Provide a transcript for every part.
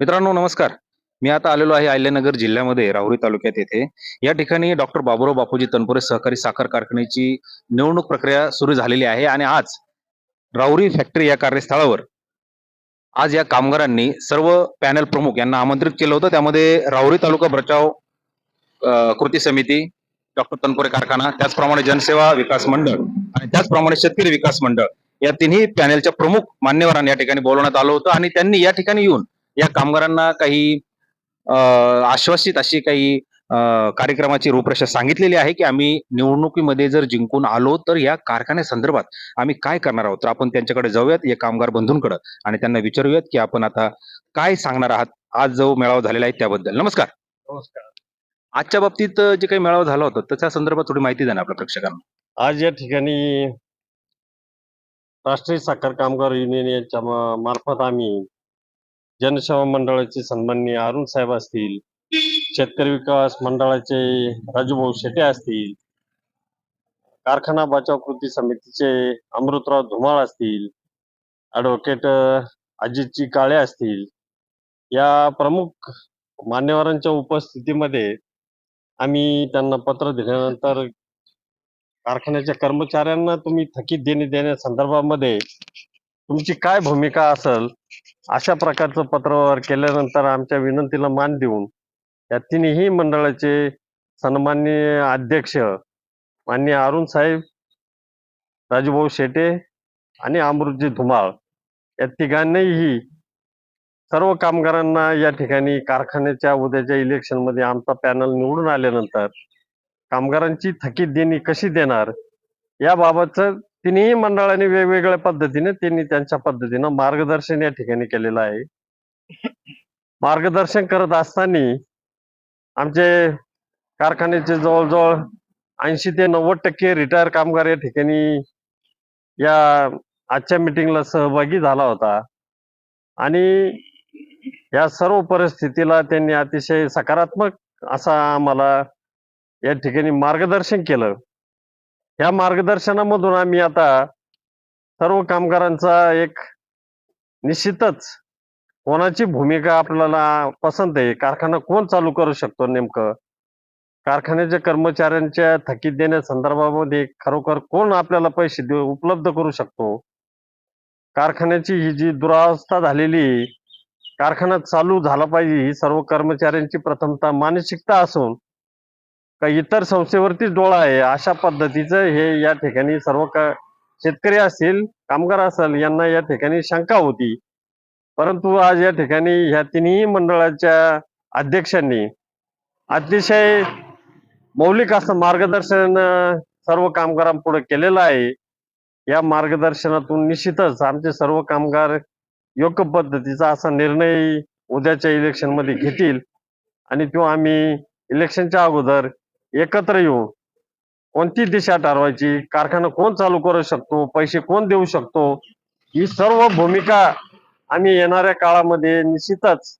मित्रांनो नमस्कार. मी आता आलेलो आहे आयल्यानगर जिल्ह्यामध्ये राहुरी तालुक्यात येथे. या ठिकाणी डॉक्टर बाबुराव बापूजी तनपुरे सहकारी साखर कारखान्याची निवडणूक प्रक्रिया सुरू झालेली आहे आणि आज राहुरी फॅक्टरी या कार्यस्थळावर आज या कामगारांनी सर्व पॅनल प्रमुख यांना आमंत्रित केलं होतं. त्यामध्ये राहुरी तालुका बचाव कृती समिती डॉक्टर तनपुरे कारखाना त्याचप्रमाणे जनसेवा विकास मंडळ आणि त्याचप्रमाणे शेतकरी विकास मंडळ या तिन्ही पॅनेलच्या प्रमुख मान्यवरांना या ठिकाणी बोलवण्यात आलं होतं आणि त्यांनी या ठिकाणी येऊन या कामगारांना काही आश्वासित अशी काही कार्यक्रमाची रूपरेषा सांगितलेली आहे की आम्ही निवडणुकीमध्ये जर जिंकून आलो तर या कारखान्यासंदर्भात आम्ही काय करणार आहोत? तर आपण त्यांच्याकडे जाऊयात या कामगार बंधूंकडे आणि त्यांना विचारूयात की आपण आता काय सांगणार आहात? आज जो मेळावा झालेला आहे त्याबद्दल. नमस्कार. नमस्कार. आजच्या बाबतीत जे काही मेळावा झाला होता त्याच्या संदर्भात थोडी माहिती द्या ना आपल्या प्रेक्षकांना. आज या ठिकाणी राष्ट्रीय साखर कामगार युनियन यांच्या मार्फत आम्ही जनसेवा मंडळाचे सन्माननीय अरुण साहेब असतील शेतकरी विकास मंडळाचे राजूभाऊ शेटे असतील कारखाना बचाव कृती समितीचे अमृतराव धुमाळ असतील ॲडव्होकेट अजितजी काळे असतील या प्रमुख मान्यवरांच्या उपस्थितीमध्ये आम्ही त्यांना पत्र दिल्यानंतर कारखान्याच्या कर्मचाऱ्यांना तुम्ही थकीत देणे देण्यासंदर्भामध्ये तुमची काय भूमिका असेल अशा प्रकारचं पत्रव्यवहार केल्यानंतर आमच्या विनंतीला मान देऊन या तिन्ही मंडळाचे सन्माननीय अध्यक्ष माननीय अरुण साहेब राजूभाऊ शेटे आणि अमृतजी धुमाळ या तिघांनीही सर्व कामगारांना या ठिकाणी कारखान्याच्या उद्याच्या इलेक्शनमध्ये आमचा पॅनल निवडून आल्यानंतर कामगारांची थकीत देणी कशी देणार याबाबतचं तिन्ही मंडळांनी वेगवेगळ्या पद्धतीने त्यांनी त्यांच्या पद्धतीनं मार्गदर्शन या ठिकाणी केलेलं आहे. मार्गदर्शन करत असताना आमचे कारखान्याचे जवळजवळ ऐंशी ते नव्वद टक्के रिटायर कामगार या ठिकाणी या आजच्या मिटिंगला सहभागी झाला होता. आणि या सर्व परिस्थितीला त्यांनी अतिशय सकारात्मक असा आम्हाला या ठिकाणी मार्गदर्शन केलं. या मार्गदर्शनामधून आम्ही आता सर्व कामगारांचा एक निश्चितच कोणाची भूमिका आपल्याला पसंत आहे? कारखाना कोण चालू करू शकतो नेमकं? कारखान्याच्या कर्मचाऱ्यांच्या थकीत देण्यासंदर्भामध्ये खरोखर कोण आपल्याला पैसे देऊ उपलब्ध करू शकतो? कारखान्याची ही जी दुरावस्था झालेली कारखाना चालू झाला पाहिजे ही सर्व कर्मचाऱ्यांची प्रथमता मानसिकता असून का इतर संस्थेवरतीच डोळा आहे? अशा पद्धतीचं हे या ठिकाणी सर्व का शेतकरी असतील कामगार असेल यांना या ठिकाणी शंका होती. परंतु आज या ठिकाणी ह्या तिन्ही मंडळाच्या अध्यक्षांनी अतिशय मौलिक असं मार्गदर्शन सर्व कामगारांपुढे केलेलं आहे. या मार्गदर्शनातून निश्चितच आमचे सर्व कामगार योग्य पद्धतीचा असा निर्णय उद्याच्या इलेक्शनमध्ये घेतील. आणि तो आम्ही इलेक्शनच्या अगोदर एकत्र येऊन कोणती दिशा ठरवायची? कारखाना कोण चालू करू शकतो? पैसे कोण देऊ शकतो? ही सर्व भूमिका आम्ही येणाऱ्या काळामध्ये निश्चितच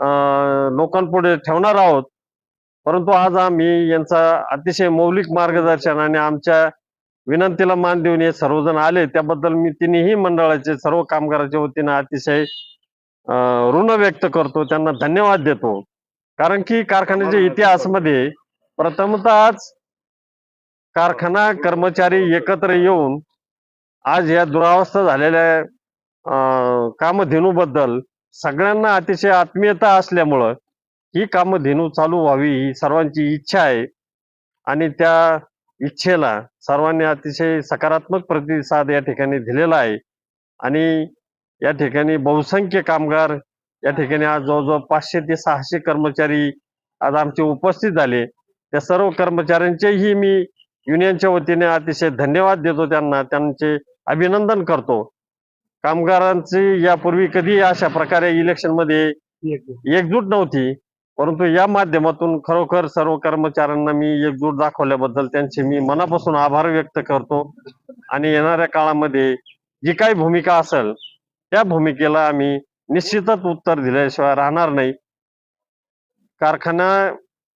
अं, लोकांपुढे ठेवणार आहोत. परंतु आज आम्ही यांचा अतिशय मौलिक मार्गदर्शन आणि आमच्या विनंतीला मान देऊन हे सर्वजण आले त्याबद्दल मी तिन्ही मंडळाचे सर्व कामगाराच्या वतीनं अतिशय ऋण व्यक्त करतो. त्यांना धन्यवाद देतो. कारण की कारखान्याच्या इतिहासामध्ये प्रथमतःच कारखाना कर्मचारी एकत्र येऊन आज या दुरावस्था झालेल्या कामधेनूबद्दल सगळ्यांना अतिशय आत्मीयता असल्यामुळं ही कामधेनू चालू व्हावी ही सर्वांची इच्छा आहे. आणि त्या इच्छेला सर्वांनी अतिशय सकारात्मक प्रतिसाद या ठिकाणी दिलेला आहे. आणि या ठिकाणी बहुसंख्य कामगार या ठिकाणी आज जवळजवळ पाचशे ते सहाशे कर्मचारी आज आमचे उपस्थित झाले. त्या सर्व कर्मचाऱ्यांचेही मी युनियनच्या वतीने अतिशय धन्यवाद देतो त्यांना त्यांचे अभिनंदन करतो. कामगारांची यापूर्वी कधी अशा प्रकारे इलेक्शनमध्ये एकजूट नव्हती परंतु या माध्यमातून खरोखर सर्व कर्मचाऱ्यांना मी एकजूट दाखवल्याबद्दल त्यांचे मी मनापासून आभार व्यक्त करतो. आणि येणाऱ्या काळामध्ये जी काही भूमिका असेल त्या भूमिकेला आम्ही निश्चितच उत्तर दिल्याशिवाय राहणार नाही. कारखाना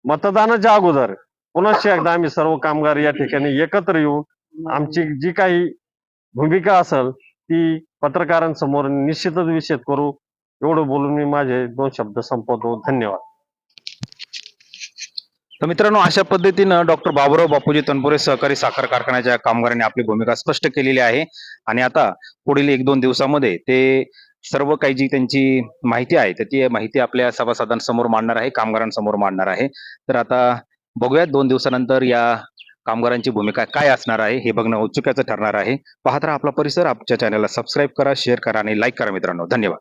मतदानाच्या अगोदर पुनश्च एकदा आम्ही सर्व कामगार या ठिकाणी एकत्र येऊन आमची जी काही भूमिका असेल ती पत्रकारांसमोर निश्चितच विषद करू. एवढं बोलून मी माझे दोन शब्द संपवतो. धन्यवाद. तर मित्रांनो अशा पद्धतीनं डॉक्टर बाबुराव बापूजी तनपुरे सहकारी साखर कारखान्याच्या कामगारांनी आपली भूमिका स्पष्ट केलेली आहे. आणि आता पुढील एक दोन दिवसामध्ये ते सर्व काही जी त्यांची माहिती आहे तर ती माहिती आपल्या सभासदांसमोर मांडणार आहे कामगारांसमोर मांडणार आहे. तर आता बघूयात दोन दिवसानंतर या कामगारांची भूमिका काय असणार आहे हे बघणं औत्सुक्याचं ठरणार आहे. पाहत राहा आपला परिसर आपल्या चॅनलला सबस्क्राईब करा शेअर करा आणि लाईक करा मित्रांनो. धन्यवाद.